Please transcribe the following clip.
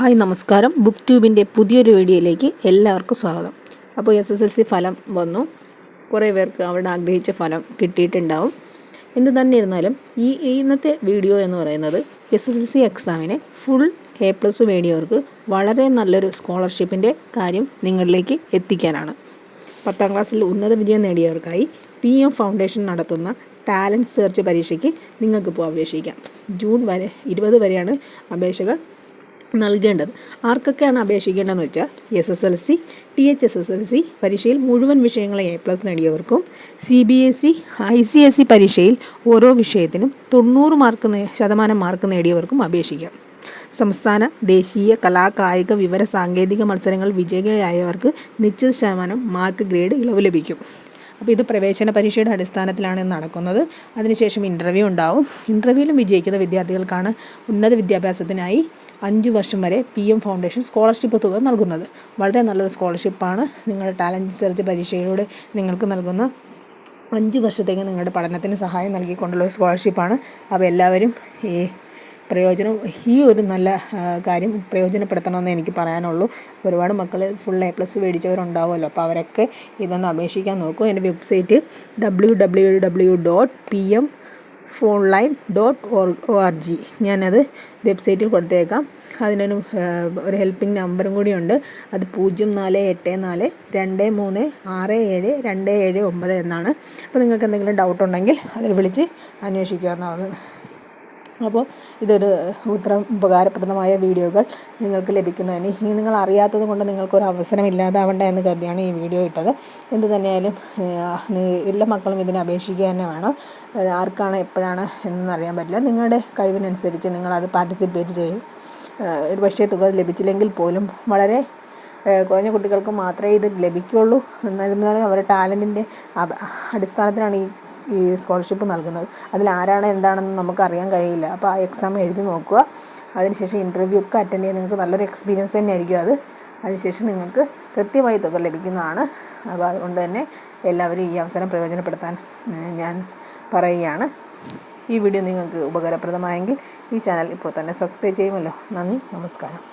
Hi നമസ്കാരം. Book ട്യൂബിന്റെ പുതിയൊരു വീഡിയോയിലേക്ക് എല്ലാവർക്കും സ്വാഗതം. അപ്പോൾ എസ് എസ് എൽ സി ഫലം വന്നു. കുറേ പേർക്ക് അവരുടെ ആഗ്രഹിച്ച ഫലം കിട്ടിയിട്ടുണ്ടാവും. എന്ത് തന്നെ ഇരുന്നാലും ഈ ഇന്നത്തെ വീഡിയോ എന്ന് പറയുന്നത് എസ് എസ് എൽ സി എക്സാമിന് ഫുൾ എ പ്ലസ് നേടിയവർക്ക് വളരെ നല്ലൊരു സ്കോളർഷിപ്പിന്റെ കാര്യം നിങ്ങളിലേക്ക് എത്തിക്കാനാണ്. പത്താം ക്ലാസ്സിൽ ഉന്നത വിജയം നേടിയവർക്കായി പി എം ഫൗണ്ടേഷൻ നടത്തുന്ന ടാലന്റ് സെർച്ച് പരീക്ഷയ്ക്ക് നിങ്ങൾക്കിപ്പോൾ അപേക്ഷിക്കാം. ജൂൺ വരെ ഇരുപത് വരെയാണ് അപേക്ഷകൾ. നൽകേണ്ടത്. ആർക്കൊക്കെയാണ് അപേക്ഷിക്കേണ്ടതെന്ന് വെച്ചാൽ S S L C T H S S L C പരീക്ഷയിൽ മുഴുവൻ വിഷയങ്ങളെ A plus നേടിയവർക്കും C B S E I C S E പരീക്ഷയിൽ ഓരോ വിഷയത്തിനും തൊണ്ണൂറ് മാർക്ക് ശതമാനം മാർക്ക് നേടിയവർക്കും അപേക്ഷിക്കാം. സംസ്ഥാന ദേശീയ കലാ കായിക വിവര സാങ്കേതിക മത്സരങ്ങൾ വിജയികളായവർക്ക് നിശ്ചിത ശതമാനം മാർക്ക് ഗ്രേഡ് ഇളവ് ലഭിക്കും. അപ്പോൾ ഇത് പ്രവേശന പരീക്ഷയുടെ അടിസ്ഥാനത്തിലാണ് നടക്കുന്നത്. അതിനുശേഷം ഇന്റർവ്യൂ ഉണ്ടാവും. ഇന്റർവ്യൂവിലും വിജയിക്കുന്ന വിദ്യാർത്ഥികൾക്കാണ് ഉന്നത വിദ്യാഭ്യാസത്തിനായി അഞ്ച് വർഷം വരെ പി എം ഫൗണ്ടേഷൻ സ്കോളർഷിപ്പ് തുക നൽകുന്നത്. വളരെ നല്ലൊരു സ്കോളർഷിപ്പാണ് നിങ്ങളുടെ ടാലന്റ് സെർച്ച് പരീക്ഷയിലൂടെ നിങ്ങൾക്ക് നൽകുന്ന അഞ്ച് വർഷത്തേക്ക് നിങ്ങളുടെ പഠനത്തിന് സഹായം നൽകിക്കൊണ്ടുള്ള ഒരു സ്കോളർഷിപ്പാണ് അപ്പോൾ എല്ലാവരും ഈ പ്രയോജനം ഈ ഒരു നല്ല കാര്യം പ്രയോജനപ്പെടുത്തണമെന്ന് എനിക്ക് പറയാനുള്ളൂ. ഒരുപാട് മക്കൾ ഫുൾ എ പ്ലസ് മേടിച്ചവരുണ്ടാവുമല്ലോ. അപ്പോൾ അവരൊക്കെ ഇതൊന്ന് അപേക്ഷിക്കാൻ നോക്കൂ. എന്റെ website W W W dot P M phone line dot O R G ഞാനത് വെബ്സൈറ്റിൽ കൊടുത്തേക്കാം. അതിനൊരു ഒരു ഹെൽപ്പിംഗ് നമ്പറും കൂടിയുണ്ട് അത് പൂജ്യം നാല് എട്ട് നാല് രണ്ട് മൂന്ന് ആറ് ഏഴ് രണ്ട് ഏഴ് ഒമ്പത് എന്നാണ്. അപ്പോൾ നിങ്ങൾക്ക് എന്തെങ്കിലും ഡൗട്ട് ഉണ്ടെങ്കിൽ അതിൽ വിളിച്ച് അന്വേഷിക്കാവുന്നതാണ്. അപ്പോൾ ഇതൊരു ഉത്തരം ഉപകാരപ്രദമായ വീഡിയോകൾ നിങ്ങൾക്ക് ലഭിക്കുന്നതിന് ഇനി നിങ്ങൾ അറിയാത്തത് കൊണ്ട് നിങ്ങൾക്കൊരു അവസരം ഇല്ലാതാവണ്ട എന്ന് കരുതിയാണ് ഈ വീഡിയോ ഇട്ടത്. എന്ത് തന്നെയായാലും എല്ലാ മക്കളും ഇതിനെ അപേക്ഷിക്കുക തന്നെ വേണം. ആർക്കാണ് എപ്പോഴാണ് എന്നൊന്നും അറിയാൻ പറ്റില്ല. നിങ്ങളുടെ കഴിവിനനുസരിച്ച് നിങ്ങളത് പാർട്ടിസിപ്പേറ്റ് ചെയ്യും. ഒരു പക്ഷേ തുക ലഭിച്ചില്ലെങ്കിൽ പോലും വളരെ കുറഞ്ഞ കുട്ടികൾക്ക് മാത്രമേ ഇത് ലഭിക്കുകയുള്ളൂ എന്നിരുന്നാലും അവരുടെ ടാലന്റിന്റെ അടിസ്ഥാനത്തിലാണ് ഈ ഈ സ്കോളർഷിപ്പ് നൽകുന്നത്. അതിൽ ആരാണ് എന്താണെന്ന് നമുക്ക് അറിയാൻ കഴിയില്ല. അപ്പോൾ ആ എക്സാം എഴുതി നോക്കുക. അതിനുശേഷം ഇന്റർവ്യൂ ഒക്കെ അറ്റൻഡ് ചെയ്യാൻ നിങ്ങൾക്ക് നല്ലൊരു എക്സ്പീരിയൻസ് തന്നെ ആയിരിക്കും അത്. അതിനുശേഷം നിങ്ങൾക്ക് കൃത്യമായി തുക ലഭിക്കുന്നതാണ്. അപ്പോൾ അതുകൊണ്ട് തന്നെ എല്ലാവരും ഈ അവസരം പ്രയോജനപ്പെടുത്താൻ ഞാൻ പറയുകയാണ്. ഈ വീഡിയോ നിങ്ങൾക്ക് ഉപകാരപ്രദമായെങ്കിൽ ഈ ചാനൽ ഇപ്പോൾ തന്നെ സബ്സ്ക്രൈബ് ചെയ്യുമല്ലോ. നന്ദി. നമസ്കാരം.